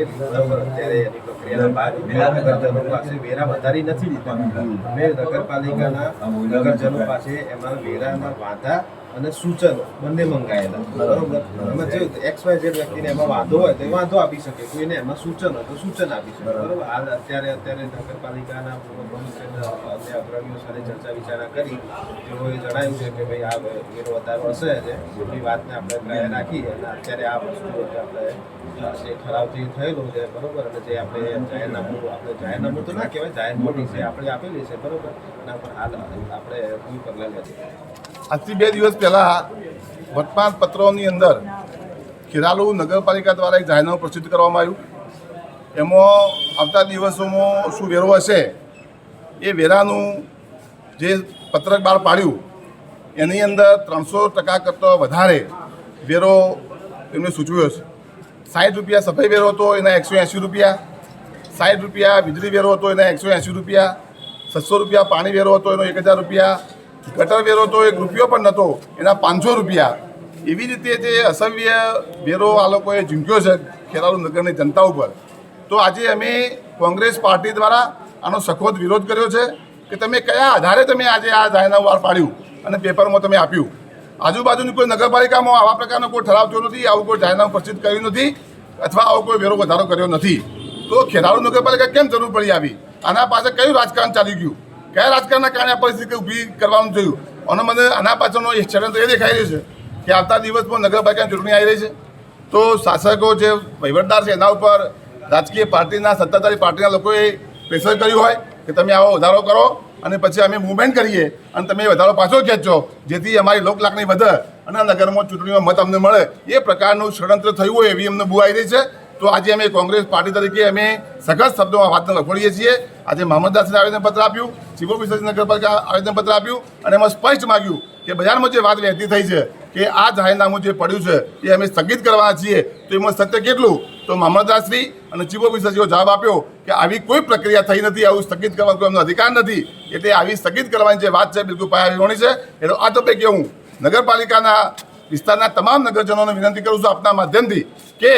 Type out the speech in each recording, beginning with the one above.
કરેલી બરાબર. અત્યારે એની પ્રક્રિયાના ભાગરૂપે નગરજનો પાસે વેરા વધારી નથી દીધા. અમે નગરપાલિકાના નગરજનો પાસે એમાં વેરાના વાંધા અને સૂચનો બંને મંગાયેલા. બરોબર? એમાં જે એક્સ વાય ઝેડ વ્યક્તિને એમાં વાંધો હોય તો એ વાંધો આપી શકે. કોઈને એમાં સૂચન હોય તો સૂચન આપી શકે. બરોબર. હાલ અત્યારે અત્યારે નગરપાલિકાના અને અગ્રણીઓ સાથે ચર્ચા વિચારણા કરી. તેઓએ જણાવ્યું છે કે ભાઈ આ વેરો વધારો હશે છે એની વાતને આપણે ગાય રાખી અને અત્યારે આ વસ્તુ આપણે જે ઠરાવ જે થયેલો છે બરોબર? અને જે આપણે જાહેરનામું આપણે જાહેરનામું તો ના કહેવાય જાહેર નોટિસ છે આપણે આપેલી છે બરોબર? એના પર હાલ આપણે કોઈ પગલાં નથી આજથી બે દિવસ પહેલાં વર્તમાન પત્રોની અંદર ખેરાલુ નગરપાલિકા દ્વારા એક જાહેરનામું પ્રસિદ્ધ કરવામાં આવ્યું. એમાં આવતા દિવસોમાં શું વેરો હશે, એ વેરાનું જે પત્રક બહાર પાડ્યું, એની અંદર ત્રણસો ટકા કરતાં વધારે વેરો એમને સૂચવ્યો છે. સાઠ રૂપિયા સફાઈ વેરો હતો, એના એકસો એંસી રૂપિયા. સાઠ રૂપિયા વીજળી વેરો હતો, એના એકસો એંસી રૂપિયા. છસો રૂપિયા પાણી વેરો હતો, એનો એક હજાર રૂપિયા. ગટર વેરો તો એક રૂપિયો પણ નહોતો એના પાંચસો રૂપિયા. એવી રીતે જે અસભ્ય વેરો આ લોકોએ ઝીંક્યો છે ખેરાલુ નગરની જનતા ઉપર. તો આજે અમે કોંગ્રેસ પાર્ટી દ્વારા આનો સખોદ વિરોધ કર્યો છે કે તમે કયા આધારે તમે આજે આ જાહેરનામું બહાર પાડ્યું અને પેપરમાં તમે આપ્યું. આજુબાજુની કોઈ નગરપાલિકામાં આવા પ્રકારનો કોઈ ઠરાવ થયો નથી, આવું કોઈ જાહેરનામું પ્રસિદ્ધ કર્યું નથી અથવા આવો કોઈ વેરો વધારો કર્યો નથી. તો ખેરાલુ નગરપાલિકા કેમ જરૂર પડી આવી? આના પાછળ કયું રાજકારણ ચાલી ગયું? કયા રાજકારણના કારણે આ પરિસ્થિતિ ઊભી કરવાનું થયું અને મને આના પાછળનો ષડયંત્ર એ દેખાઈ રહ્યું છે કે આવતા દિવસમાં નગરપાલિકાની ચૂંટણી આવી રહી છે. તો શાસકો જે વહીવટદાર છે, એના ઉપર રાજકીય પાર્ટીના, સત્તાધારી પાર્ટીના લોકોએ પ્રેશર કર્યું હોય કે તમે આવો, વધારો કરો અને પછી અમે મુવમેન્ટ કરીએ અને તમે વધારો પાછો ખેંચો, જેથી અમારી લોકલાગણી વધે અને નગરમાં ચૂંટણીમાં મત અમને મળે. એ પ્રકારનું ષડયંત્ર થયું હોય એવી અમને બુઆઈ રહી છે. તો આજે અમે કોંગ્રેસ પાર્ટી તરીકે અમે સખત શબ્દોમાં વાતને લખોડીએ છીએ. આજે મામલતદારશ્રીને આવેદનપત્ર આપ્યું શિવો વિસર્જન નગરપાલિકા આવેદનપત્ર આપ્યું અને એમાં સ્પષ્ટ માગ્યું કે બજારમાં જે વાત વહેતી થઈ છે કે આ જાહેરનામું જે પડ્યું છે એ અમે સ્થગિત કરવાના છીએ. તો એમાં સત્ય કેટલું? તો મામલતદારશ્રી અને ચીફ ઓફિસરશ્રીઓ જવાબ આપ્યો કે આવી કોઈ પ્રક્રિયા થઈ નથી, આવું સ્થગિત કરવાનો એમનો અધિકાર નથી. એટલે આવી સ્થગિત કરવાની જે વાત છે બિલકુલ પાયા વિહોણી છે. એટલે આ ટોપે કે હું નગરપાલિકાના વિસ્તારના તમામ નગરજનોને વિનંતી કરું છું આપના માધ્યમથી કે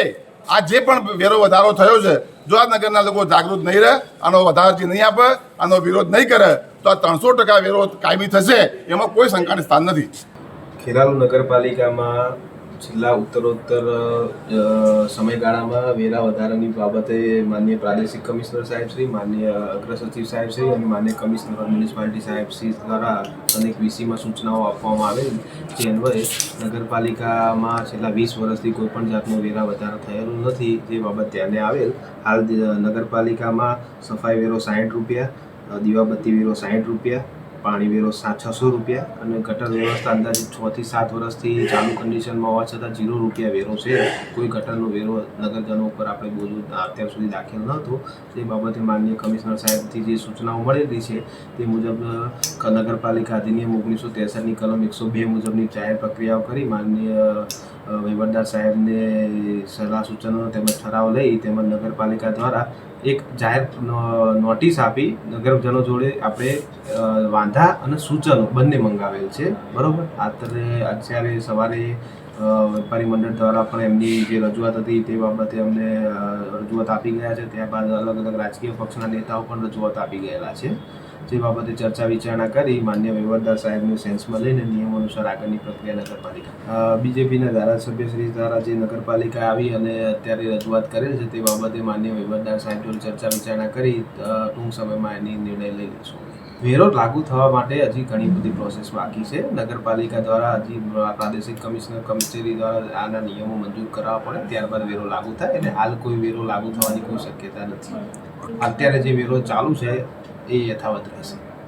આ જે પણ વેરો વધારો થયો છે, જો આ નગરના લોકો જાગૃત નહીં રહે, આનો વધારજી નહીં આપે, આનો વિરોધ નહીં કરે, તો આ ત્રણસો ટકા વેરો કાયમી થશે, એમાં કોઈ શંકાને સ્થાન નથી. ખેરાલુ નગરપાલિકામાં છેલ્લા ઉત્તરોત્તર સમયગાળામાં વેરા વધારાની બાબતે માન્ય પ્રાદેશિક કમિશનર સાહેબ શ્રી, માન્ય અગ્ર સચિવ સાહેબ શ્રી અને માન્ય કમિશનર મ્યુનિસિપાલિટી સાહેબ શ્રી દ્વારા અનેક વીસીમાં સૂચનાઓ આપવામાં આવેલ, જે અન્વયે નગરપાલિકામાં છેલ્લા વીસ વર્ષથી કોઈ પણ જાતનો વેરા વધારો થયેલો નથી, જે બાબત ધ્યાને આવેલ. હાલ નગરપાલિકામાં સફાઈ વેરો સાહીઠ રૂપિયા દીવાબત્તી વેરો સાહીઠ રૂપિયા પાણી વેરો સાત છસો રૂપિયા અને ગટર વ્યવસ્થા અંદાજે છ થી સાત વર્ષથી ચાલુ કન્ડિશનમાં હોવા છતાં ઝીરો રૂપિયા વેરો છે. કોઈ ગટરનો વેરો નગરજનો ઉપર આપણે બોલું અત્યાર સુધી દાખલ ન હતો. તે બાબતે માનનીય કમિશનર સાહેબથી જે સૂચનાઓ મળેલી છે તે મુજબ નગરપાલિકા અધિનિયમ ઓગણીસો ત્રેસઠની કલમ એકસો બે મુજબની જાહેર પ્રક્રિયાઓ કરી માનનીય વહીવટદાર સાહેબને સલાહ સૂચનો તેમજ ઠરાવ લઈ તેમજ નગરપાલિકા દ્વારા એક જાહેર નોટિસ આપી નગરજનો જોડે આપણે વાંધા અને સૂચનો બંને મંગાવેલ છે. બરોબર? અત્યારે અત્યારે સવારે વેપારી મંડળ દ્વારા પણ એમની જે રજૂઆત હતી તે બાબતે અમને રજૂઆત આપી ગયા છે. ત્યારબાદ અલગ અલગ રાજકીય પક્ષના નેતાઓ પણ રજૂઆત આપી ગયેલા છે. જે બાબતે ચર્ચા વિચારણા કરી માન્ય વહીવટદાર સાહેબને સેન્સમાં લઈને નિયમ અનુસાર આગળની પ્રક્રિયા નગરપાલિકા બીજેપીના ધારાસભ્ય શ્રી દ્વારા જે નગરપાલિકા આવી અને અત્યારે રજૂઆત કરેલ છે તે બાબતે માન્ય વહીવટદાર સાહેબ જોડે ચર્ચા વિચારણા કરી ટૂંક સમયમાં એની નિર્ણય લઈ લઈશું વેરો લાગુ થવા માટે હજી ઘણી બધી પ્રોસેસ બાકી છે. નગરપાલિકા દ્વારા હજી પ્રાદેશિક કમિશનર, કચેરી દ્વારા આના નિયમો મંજૂર કરાવવા પડે. ત્યારબાદ વેરો લાગુ થાય એટલે હાલ કોઈ વેરો લાગુ થવાની કોઈ શક્યતા નથી. અત્યારે જે વેરો ચાલુ છે, એ યથાવત રહેશે.